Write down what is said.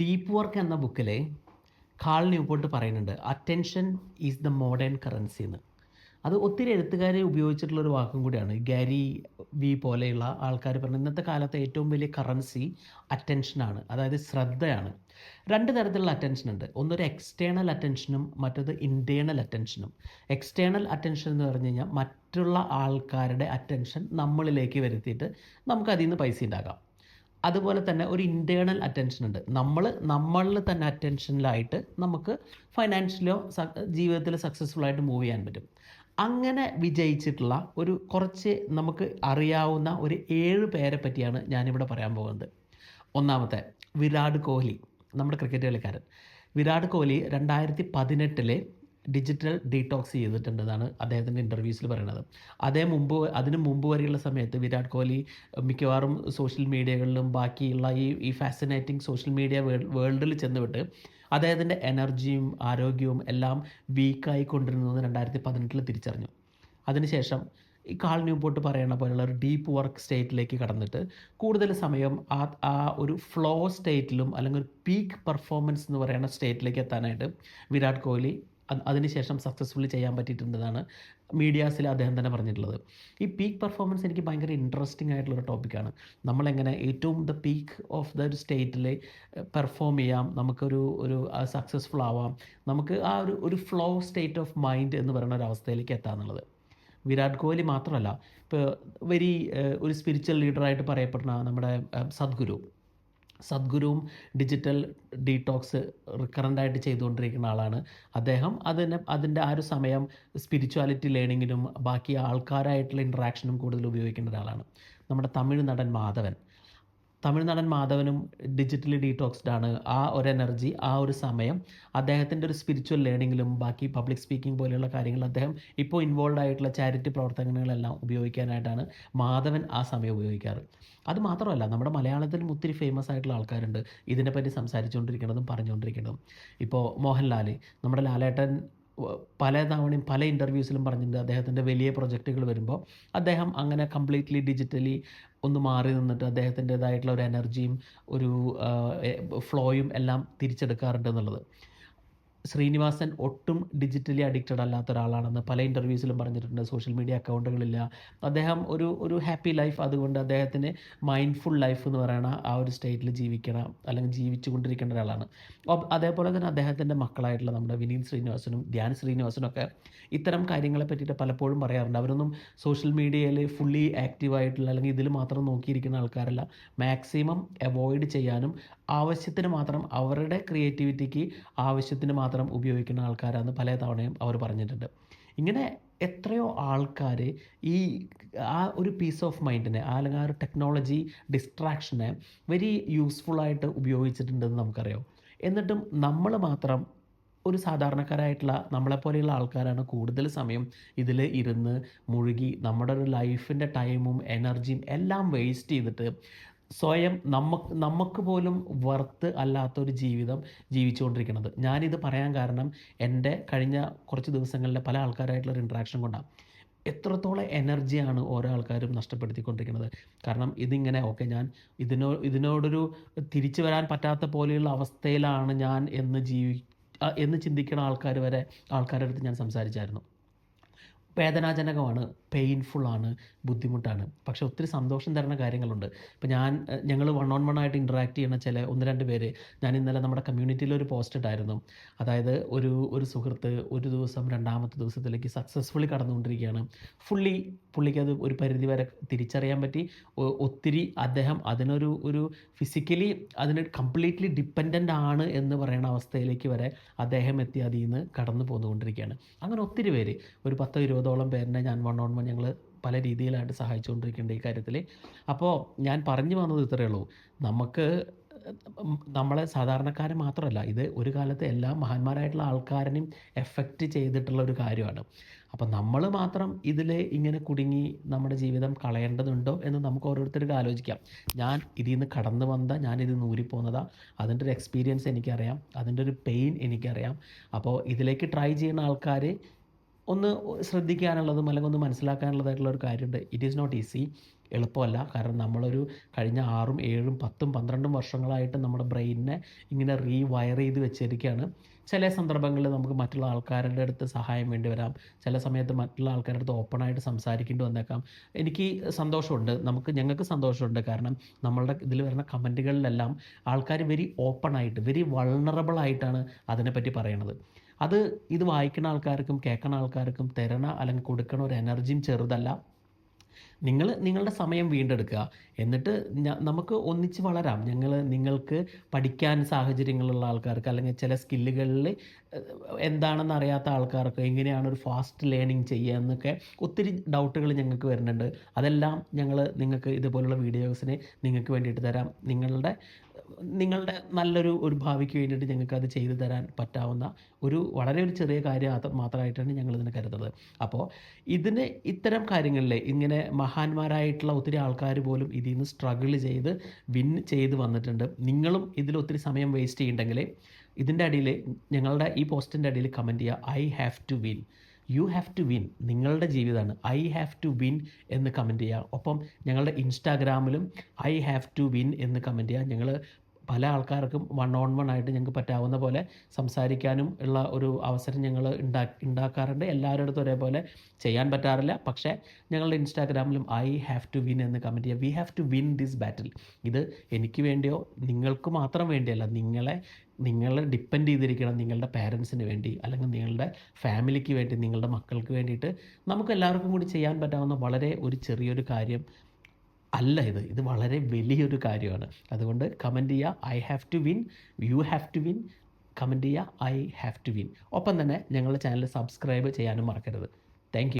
Deep work എന്ന ബുക്കിൽ Cal Newport പറയുന്നുണ്ട് attention is the modern currency എന്ന്. അത് ഒത്തിരി എഴുത്തുകാർ ഉപയോഗിച്ചിട്ടുള്ള ഒരു വാക്കും കൂടിയാണ്. ഗാരി വി പോലെയുള്ള ആൾക്കാർ പറഞ്ഞു ഇന്നത്തെ കാലത്തെ ഏറ്റവും വലിയ കറൻസി അറ്റൻഷനാണ് അതായത് ശ്രദ്ധയാണ്. രണ്ട് തരത്തിലുള്ള അറ്റൻഷൻ ഉണ്ട്. ഒന്നൊരു എക്സ്റ്റേണൽ അറ്റൻഷനും മറ്റൊരു ഇന്റേണൽ അറ്റൻഷനും എക്സ്റ്റേണൽ അറ്റൻഷൻ എന്ന് പറഞ്ഞു കഴിഞ്ഞാൽ മറ്റുള്ള ആൾക്കാരുടെ അറ്റൻഷൻ നമ്മളിലേക്ക് വരുത്തിയിട്ട് നമുക്ക് അതിൽ നിന്ന് പൈസ ഉണ്ടാക്കാം അതുപോലെ തന്നെ ഒരു ഇന്റേർണൽ അറ്റൻഷൻ ഉണ്ട്. നമ്മൾ നമ്മളിൽ തന്നെ അറ്റൻഷനിലായിട്ട് നമുക്ക് ഫൈനാൻഷ്യലോ ജീവിതത്തിൽ സക്സസ്ഫുൾ ആയിട്ട് മൂവ് ചെയ്യാൻ പറ്റും. അങ്ങനെ വിജയിച്ചിട്ടുള്ള ഒരു കുറച്ച് നമുക്ക് അറിയാവുന്ന ഒരു ഏഴ് പേരെ പറ്റിയാണ് ഞാനിവിടെ പറയാൻ പോകുന്നത്. ഒന്നാമത്തെ വിരാട് കോഹ്ലി നമ്മുടെ ക്രിക്കറ്റ് കളിക്കാരൻ. വിരാട് കോഹ്ലി രണ്ടായിരത്തി പതിനെട്ടിലെ ഡിജിറ്റൽ ഡീടോക്സ് ചെയ്തിട്ടുണ്ടെന്നാണ് അദ്ദേഹത്തിന്റെ ഇന്റർവ്യൂസിൽ പറയുന്നത്. അതേ മുമ്പ് അതിന് മുമ്പ് വരെയുള്ള സമയത്ത് വിരാട് കോഹ്ലി മിക്കവാറും സോഷ്യൽ മീഡിയകളിലും ബാക്കിയുള്ള ഈ ഈ ഫാസിനേറ്റിംഗ് സോഷ്യൽ മീഡിയ വേൾഡിൽ ചെന്നുവിട്ട് അദ്ദേഹത്തിന്റെ എനർജിയും ആരോഗ്യവും എല്ലാം വീക്കായി കൊണ്ടിരുന്നത് രണ്ടായിരത്തി പതിനെട്ടിൽ തിരിച്ചറിഞ്ഞു. അതിനുശേഷം ഈ കാൾ ന്യൂപോർട്ട് പറയുന്ന പോലെയുള്ള ഒരു ഡീപ്പ് വർക്ക് സ്റ്റേറ്റിലേക്ക് കടന്നിട്ട് കൂടുതൽ സമയം ആ ആ ഒരു ഫ്ലോ സ്റ്റേറ്റിലും അല്ലെങ്കിൽ ഒരു പീക്ക് പെർഫോമൻസ് എന്ന് പറയുന്ന സ്റ്റേറ്റിലേക്ക് എത്താനായിട്ട് വിരാട് കോഹ്ലി അതിനുശേഷം സക്സസ്ഫുള്ളി ചെയ്യാൻ പറ്റിയിട്ടുണ്ടെന്നാണ് മീഡിയാസിൽ അദ്ദേഹം തന്നെ പറഞ്ഞിട്ടുള്ളത്. ഈ പീക്ക് പെർഫോമൻസ് എനിക്ക് ഭയങ്കര ഇൻട്രസ്റ്റിംഗ് ആയിട്ടുള്ളൊരു ടോപ്പിക്കാണ് നമ്മളെങ്ങനെ ഏറ്റവും ദ പീക്ക് ഓഫ് ദ ഒരു സ്റ്റേറ്റിൽ പെർഫോം ചെയ്യാം നമുക്കൊരു ഒരു സക്സസ്ഫുൾ ആവാം നമുക്ക് ആ ഒരു ഒരു ഫ്ലോ സ്റ്റേറ്റ് ഓഫ് മൈൻഡ് എന്ന് പറയുന്ന ഒരു അവസ്ഥയിലേക്ക് എത്താന്നുള്ളത് വിരാട് കോഹ്ലി മാത്രമല്ല ഇപ്പോൾ വെരി ഒരു സ്പിരിച്വൽ ലീഡറായിട്ട് പറയപ്പെടുന്ന നമ്മുടെ സദ്ഗുരു. സദ്ഗുരുവും ഡിജിറ്റൽ ഡീടോക്സ് റിക്കറന്റായിട്ട് ചെയ്തുകൊണ്ടിരിക്കുന്ന ആളാണ്. അദ്ദേഹം അതിന് അതിന്റെ ആ ഒരു സമയം സ്പിരിച്വാലിറ്റി ലേണിങ്ങിനും ബാക്കി ആൾക്കാരായിട്ടുള്ള ഇൻട്രാക്ഷനും കൂടുതൽ ഉപയോഗിക്കേണ്ട ഒരാളാണ്. നമ്മുടെ തമിഴ് നടൻ മാധവൻ. തമിഴ് നടൻ മാധവനും ഡിജിറ്റലി ഡീടോക്സ്ഡ് ആണ്. ആ ഒരു എനർജി ആ ഒരു സമയം അദ്ദേഹത്തിന്റെ ഒരു സ്പിരിച്വൽ ലേണിങ്ങിലും ബാക്കി പബ്ലിക് സ്പീക്കിംഗ് പോലെയുള്ള കാര്യങ്ങൾ അദ്ദേഹം ഇപ്പോൾ ഇൻവോൾവ് ആയിട്ടുള്ള ചാരിറ്റി പ്രവർത്തനങ്ങളെല്ലാം ഉപയോഗിക്കാനായിട്ടാണ് മാധവൻ ആ സമയം ഉപയോഗിക്കാറ്. അത് മാത്രമല്ല നമ്മുടെ മലയാളത്തിലും ഒത്തിരി ഫേമസ് ആയിട്ടുള്ള ആൾക്കാരുണ്ട്. ഇതിനെപ്പറ്റി സംസാരിച്ചുകൊണ്ടിരിക്കുന്നതും പറഞ്ഞുകൊണ്ടിരിക്കുന്നതും. ഇപ്പോൾ മോഹൻലാൽ നമ്മുടെ ലാലേട്ടൻ പല തവണയും പല ഇന്റർവ്യൂസിലും പറഞ്ഞിട്ടുണ്ട് അദ്ദേഹത്തിന്റെ വലിയ പ്രൊജക്റ്റുകൾ വരുമ്പോൾ അദ്ദേഹം അങ്ങനെ കംപ്ലീറ്റ്ലി ഡിജിറ്റലി ഒന്ന് മാറി നിന്നിട്ട് അദ്ദേഹത്തിന്റെതായിട്ടുള്ള ഒരു എനർജിയും ഒരു ഫ്ലോയും എല്ലാം തിരിച്ചെടുക്കാറുണ്ട് എന്നുള്ളത്. ശ്രീനിവാസൻ ഒട്ടും ഡിജിറ്റലി അഡിക്റ്റഡ് അല്ലാത്ത ഒരാളാണെന്ന് പല ഇന്റർവ്യൂസിലും പറഞ്ഞിട്ടുണ്ട്. സോഷ്യൽ മീഡിയ അക്കൗണ്ടുകളില്ല അദ്ദേഹം ഒരു ഒരു ഹാപ്പി ലൈഫ് അതുകൊണ്ട് അദ്ദേഹത്തിന് മൈൻഡ്ഫുൾ ലൈഫ് എന്ന് പറയുന്ന ആ ഒരു സ്റ്റേറ്റിൽ ജീവിക്കണം അല്ലെങ്കിൽ ജീവിച്ചു കൊണ്ടിരിക്കേണ്ട ഒരാളാണ് അതേപോലെ തന്നെ അദ്ദേഹത്തിന്റെ മക്കളായിട്ടുള്ള നമ്മുടെ വിനീത് ശ്രീനിവാസനും ധ്യാൻ ശ്രീനിവാസനും ഒക്കെ ഇത്തരം കാര്യങ്ങളെ പറ്റിയിട്ട് പലപ്പോഴും പറയാറുണ്ട്. അവരൊന്നും സോഷ്യൽ മീഡിയയിൽ ഫുള്ളി ആക്റ്റീവായിട്ടുള്ള അല്ലെങ്കിൽ ഇതിൽ മാത്രം നോക്കിയിരിക്കുന്ന ആൾക്കാരല്ല. മാക്സിമം അവോയ്ഡ് ചെയ്യാനും ആവശ്യത്തിന് മാത്രം അവരുടെ ക്രിയേറ്റിവിറ്റിക്ക് ആവശ്യത്തിന് മാത്രം ഉപയോഗിക്കുന്ന ആൾക്കാരാണ് പല തവണയും അവർ പറഞ്ഞിട്ടുണ്ട്. ഇങ്ങനെ എത്രയോ ആൾക്കാർ ഈ ആ ഒരു പീസ് ഓഫ് മൈൻഡിനെ അല്ലെങ്കിൽ ആ ഒരു ടെക്നോളജി ഡിസ്ട്രാക്ഷനെ വെരി യൂസ്ഫുള്ളായിട്ട് ഉപയോഗിച്ചിട്ടുണ്ടെന്ന് നമുക്കറിയാം. എന്നിട്ടും നമ്മൾ മാത്രം ഒരു സാധാരണക്കാരായിട്ടുള്ള നമ്മളെപ്പോലെയുള്ള ആൾക്കാരാണ് കൂടുതൽ സമയം ഇതിൽ ഇരുന്ന് മുഴുകി നമ്മുടെ ഒരു ലൈഫിന്റെ ടൈമും എനർജിയും എല്ലാം വേസ്റ്റ് ചെയ്തിട്ട് സ്വയം നമുക്ക് നമുക്ക് പോലും വർത്ത് അല്ലാത്തൊരു ജീവിതം ജീവിച്ചുകൊണ്ടിരിക്കുന്നത്. ഞാനിത് പറയാൻ കാരണം എന്റെ കഴിഞ്ഞ കുറച്ച് ദിവസങ്ങളിലെ പല ആൾക്കാരായിട്ടുള്ള ഇൻട്രാക്ഷൻ കൊണ്ടാണ് എത്രത്തോളം എനർജിയാണ് ഓരോ ആൾക്കാരും നഷ്ടപ്പെടുത്തിക്കൊണ്ടിരിക്കുന്നത്. കാരണം ഇതിങ്ങനെ ഓക്കെ ഞാൻ ഇതിനോ ഇതിനോടൊരു തിരിച്ചു വരാൻ പറ്റാത്ത പോലെയുള്ള അവസ്ഥയിലാണ് ഞാൻ എന്ന് ജീവി എന്ന് ചിന്തിക്കുന്ന ആൾക്കാർ വരെ ആൾക്കാരുടെ അടുത്ത് ഞാൻ സംസാരിച്ചായിരുന്നു. വേദനാജനകമാണ് പെയിൻഫുള്ളാണ് ബുദ്ധിമുട്ടാണ്. പക്ഷേ ഒത്തിരി സന്തോഷം തരുന്ന കാര്യങ്ങളുണ്ട്. ഇപ്പോൾ ഞാൻ ഞങ്ങൾ വൺ ഓൺ വൺ ആയിട്ട് ഇൻട്രാക്ട് ചെയ്യുന്ന ചില ഒന്ന് രണ്ട് പേര് ഞാൻ ഇന്നലെ നമ്മുടെ കമ്മ്യൂണിറ്റിയിൽ ഒരു പോസ്റ്റ് ഇട്ടായിരുന്നു. അതായത് ഒരു ഒരു സുഹൃത്ത് ഒരു ദിവസം രണ്ടാമത്തെ ദിവസത്തിലേക്ക് സക്സസ്ഫുള്ളി കടന്നുകൊണ്ടിരിക്കുകയാണ്. ഫുള്ളി പുള്ളിക്ക് അത് ഒരു പരിധി വരെ തിരിച്ചറിയാൻ പറ്റി. ഒത്തിരി അദ്ദേഹം അതിനൊരു ഒരു ഫിസിക്കലി അതിന് കംപ്ലീറ്റ്ലി ഡിപ്പെൻഡന്റ് ആണ് എന്ന് പറയുന്ന അവസ്ഥയിലേക്ക് വരെ അദ്ദേഹം എത്തി അതിൽ നിന്ന് കടന്നു പോന്നുകൊണ്ടിരിക്കുകയാണ് അങ്ങനെ ഒത്തിരി പേര് ഒരു പത്തോ ഇരുപതോളം പേരിനെ ഞാൻ വൺ ഓൺ വൺ ഞങ്ങൾ പല രീതിയിലായിട്ട് സഹായിച്ചുകൊണ്ടിരിക്കുന്നുണ്ട് ഈ കാര്യത്തിൽ അപ്പോൾ ഞാൻ പറഞ്ഞു വന്നത് ഇത്രയേ ഉള്ളൂ. നമുക്ക് നമ്മളെ സാധാരണക്കാർ മാത്രമല്ല ഇത് ഒരു കാലത്ത് എല്ലാ മഹാന്മാരായിട്ടുള്ള ആൾക്കാരനെയും എഫക്റ്റ് ചെയ്തിട്ടുള്ള ഒരു കാര്യമാണ്. അപ്പം നമ്മൾ മാത്രം ഇതിൽ ഇങ്ങനെ കുടുങ്ങി നമ്മുടെ ജീവിതം കളയേണ്ടതുണ്ടോ എന്ന് നമുക്ക് ഓരോരുത്തർക്ക് ആലോചിക്കാം. ഞാൻ ഇതിൽ നിന്ന് കടന്നു വന്ന ഞാനിത് നൂരിപ്പോന്നതാ അതിന്റെ ഒരു എക്സ്പീരിയൻസ് എനിക്കറിയാം അതിന്റെ ഒരു പെയിൻ എനിക്കറിയാം. അപ്പോൾ ഇതിലേക്ക് ട്രൈ ചെയ്യുന്ന ആൾക്കാർ ഒന്ന് ശ്രദ്ധിക്കാനുള്ളതും അല്ലെങ്കിൽ ഒന്ന് മനസ്സിലാക്കാനുള്ളതായിട്ടുള്ള ഒരു കാര്യമുണ്ട്. ഇറ്റ് ഈസ് നോട്ട് ഈസി എളുപ്പമല്ല. കാരണം നമ്മളൊരു കഴിഞ്ഞ ആറും ഏഴും പത്തും പന്ത്രണ്ടും വർഷങ്ങളായിട്ട് നമ്മുടെ ബ്രെയിനിനെ ഇങ്ങനെ റീവയർ ചെയ്ത് വെച്ചിരിക്കുകയാണ്. ചില സന്ദർഭങ്ങളിൽ നമുക്ക് മറ്റുള്ള ആൾക്കാരുടെ അടുത്ത് സഹായം വേണ്ടി വരാം. ചില സമയത്ത് മറ്റുള്ള ആൾക്കാരുടെ അടുത്ത് ഓപ്പണായിട്ട് സംസാരിക്കേണ്ടി വന്നേക്കാം. എനിക്ക് സന്തോഷമുണ്ട്. നമുക്ക് ഞങ്ങൾക്ക് സന്തോഷമുണ്ട്. കാരണം നമ്മളുടെ ഇതിൽ വരുന്ന കമന്റുകളിലെല്ലാം ആൾക്കാർ വെരി ഓപ്പണായിട്ട് വെരി വൾണറബിൾ ആയിട്ടാണ് അതിനെപ്പറ്റി പറയണത്. അത് ഇത് വായിക്കുന്ന ആൾക്കാർക്കും കേൾക്കുന്ന ആൾക്കാർക്കും തരണ അല്ലെങ്കിൽ കൊടുക്കണ ഒരു എനർജിയും ചെറുതല്ല. നിങ്ങൾ നിങ്ങളുടെ സമയം വീണ്ടെടുക്കുക. എന്നിട്ട് നമുക്ക് ഒന്നിച്ച് വളരാം. ഞങ്ങൾ നിങ്ങൾക്ക് പഠിക്കാൻ സാഹചര്യങ്ങളുള്ള ആൾക്കാർക്ക് അല്ലെങ്കിൽ ചില സ്കില്ലുകളിൽ എന്താണെന്ന് അറിയാത്ത ആൾക്കാർക്ക് എങ്ങനെയാണ് ഒരു ഫാസ്റ്റ് ലേണിംഗ് ചെയ്യുക എന്നൊക്കെ ഒത്തിരി ഡൗട്ടുകൾ ഞങ്ങൾക്ക് വരുന്നുണ്ട്. അതെല്ലാം ഞങ്ങൾ നിങ്ങൾക്ക് ഇതുപോലുള്ള വീഡിയോസിനെ നിങ്ങൾക്ക് വേണ്ടിയിട്ട് തരാം. നിങ്ങളുടെ നിങ്ങളുടെ നല്ലൊരു ഒരു ഭാവിക്ക് വേണ്ടിയിട്ട് ഞങ്ങൾക്ക് അത് ചെയ്തു തരാൻ പറ്റാവുന്ന ഒരു വളരെ ഒരു ചെറിയ കാര്യം മാത്രമായിട്ടാണ് ഞങ്ങൾ ഇതിനെ കരുതുന്നത്. അപ്പോൾ ഇതിന് ഇത്തരം കാര്യങ്ങളിൽ ഇങ്ങനെ മഹാന്മാരായിട്ടുള്ള ഒത്തിരി ആൾക്കാർ പോലും ഇതിൽ നിന്ന് സ്ട്രഗിൾ ചെയ്ത് വിൻ ചെയ്ത് വന്നിട്ടുണ്ട്. നിങ്ങളും ഇതിൽ ഒത്തിരി സമയം വേസ്റ്റ് ചെയ്യുന്നുണ്ടെങ്കിൽ ഇതിന്റെ അടിയിൽ ഞങ്ങളുടെ ഈ പോസ്റ്റിന്റെ അടിയിൽ കമന്റ് ചെയ്യുക. I have to win you have to win നിങ്ങളുടെ ജീവിതമാണ്. ഐ ഹാവ് ടു വിൻ എന്ന് കമന്റ് ചെയ്യുക ഒപ്പം ഞങ്ങളുടെ ഇൻസ്റ്റാഗ്രാമിലും ഐ ഹാവ് ടു വിൻ എന്ന് കമന്റ് ചെയ്യുക ഞങ്ങൾ പല ആൾക്കാർക്കും വൺ ഓൺ വൺ ആയിട്ട് ഞങ്ങൾക്ക് പറ്റാവുന്ന പോലെ സംസാരിക്കാനും ഉള്ള ഒരു അവസരം ഞങ്ങൾ ഉണ്ടാ ഉണ്ടാക്കാറുണ്ട്. എല്ലാവരുടെ അടുത്തും ഒരേപോലെ ചെയ്യാൻ പറ്റാറില്ല. പക്ഷേ ഞങ്ങളുടെ ഇൻസ്റ്റാഗ്രാമിലും ഐ ഹാവ് ടു വിൻ എന്ന് കമന്റ് ചെയ്യുക we have to win this battle ഇത് എനിക്ക് വേണ്ടിയോ നിങ്ങൾക്ക് മാത്രം വേണ്ടിയല്ല. നിങ്ങളെ നിങ്ങളെ ഡിപ്പെൻഡ് ചെയ്തിരിക്കണം നിങ്ങളുടെ പാരൻസിന് വേണ്ടി അല്ലെങ്കിൽ നിങ്ങളുടെ ഫാമിലിക്ക് വേണ്ടി നിങ്ങളുടെ മക്കൾക്ക് വേണ്ടിയിട്ട് നമുക്ക് എല്ലാവർക്കും കൂടി ചെയ്യാൻ പറ്റാവുന്ന വളരെ ഒരു ചെറിയൊരു കാര്യം അല്ല ഇത്. ഇത് വളരെ വലിയൊരു കാര്യമാണ്. അതുകൊണ്ട് കമന്റ് ചെയ്യുക I have to win you have to win comment ചെയ്യുക ഐ ഹാവ് ടു വിൻ ഒപ്പം തന്നെ ഞങ്ങളുടെ ചാനൽ സബ്സ്ക്രൈബ് ചെയ്യാനും മറക്കരുത്. താങ്ക്